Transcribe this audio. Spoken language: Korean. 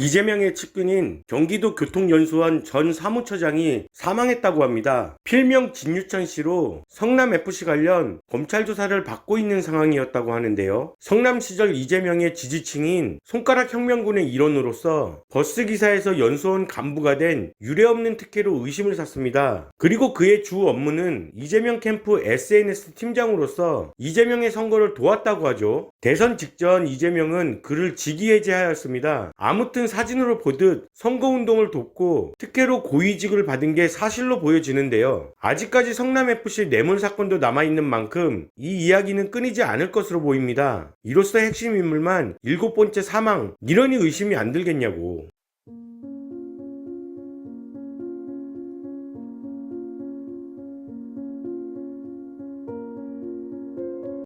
이재명의 측근인 경기도 교통연수원 전 사무처장이 사망했다고 합니다. 필명 진유천 씨로 성남FC 관련 검찰 조사를 받고 있는 상황이었다고 하는데요. 성남 시절 이재명의 지지층인 손가락 혁명군의 일원으로서 버스 기사에서 연수원 간부가 된 유례없는 특혜로 의심을 샀습니다. 그리고 그의 주 업무는 이재명 캠프 SNS 팀장으로서 이재명의 선거를 도왔다고 하죠. 대선 직전 이재명은 그를 직위해제하였습니다. 아무튼 사진으로 보듯 선거운동을 돕고 특혜로 고위직을 받은 게 사실로 보여지는데요. 아직까지 성남FC 뇌물 사건도 남아있는 만큼 이 이야기는 끊이지 않을 것으로 보입니다. 이로써 핵심 인물만 일곱 번째 사망, 이러니 의심이 안 들겠냐고.